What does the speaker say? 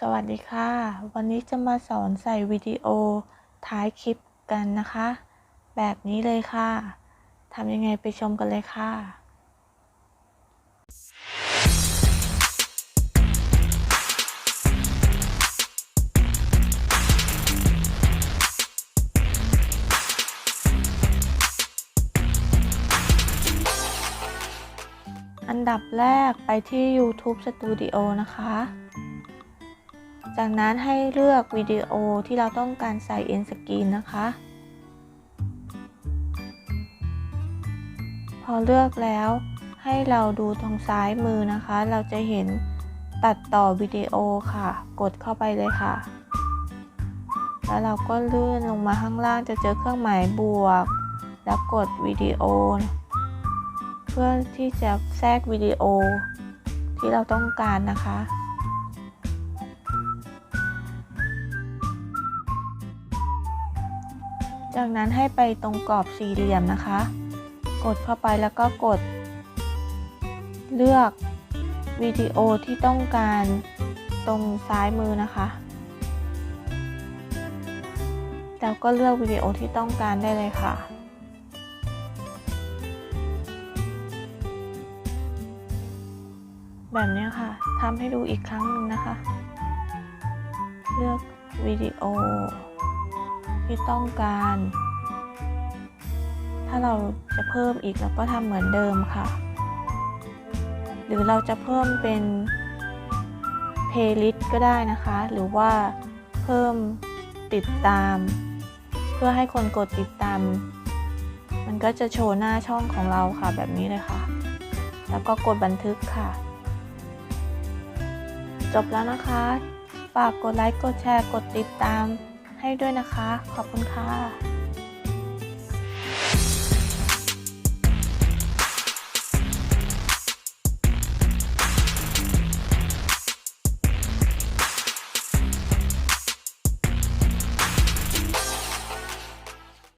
สวัสดีค่ะ วันนี้จะมาสอนใส่วิดีโอท้ายคลิปกันนะคะ แบบนี้เลยค่ะทำยังไงไปชมกันเลยค่ะ อันดับแรกไปที่ YouTube Studio นะคะ จากนั้นให้เลือกวิดีโอที่เราต้องการใส่ end screen นะคะ พอเลือกแล้วให้เราดูตรงซ้ายมือนะคะ เราจะเห็นตัดต่อวิดีโอค่ะ กดเข้าไปเลยค่ะ แล้วเราก็เลื่อนลงมาข้างล่างจะเจอเครื่องหมายบวก แล้วกดวิดีโอ เพื่อที่จะแทรกวิดีโอที่เราต้องการนะคะ จากนั้นให้ไปตรงกรอบสี่เหลี่ยมนะคะ กดเข้าไปแล้วก็กด เลือกวิดีโอที่ต้องการตรงซ้ายมือนะคะแล้วก็เลือกวิดีโอที่ต้องการได้เลยค่ะ แบบนี้ค่ะทำให้ดูอีกครั้งหนึ่งนะคะ เลือกวิดีโอ ที่ต้องการ ถ้าเราจะเพิ่มอีกเราก็ทำเหมือนเดิมค่ะ หรือเราจะเพิ่มเป็นเพลย์ลิสต์ก็ได้นะคะ หรือว่าเพิ่มติดตาม เพื่อให้คนกดติดตาม มันก็จะโชว์หน้าช่องของเราค่ะแบบนี้เลยค่ะ แล้วก็กดบันทึกค่ะ จบแล้วนะคะ ฝากกดไลค์ กดแชร์ กดติดตาม ให้ด้วยนะคะ ขอบคุณค่ะ